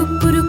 குக்குரு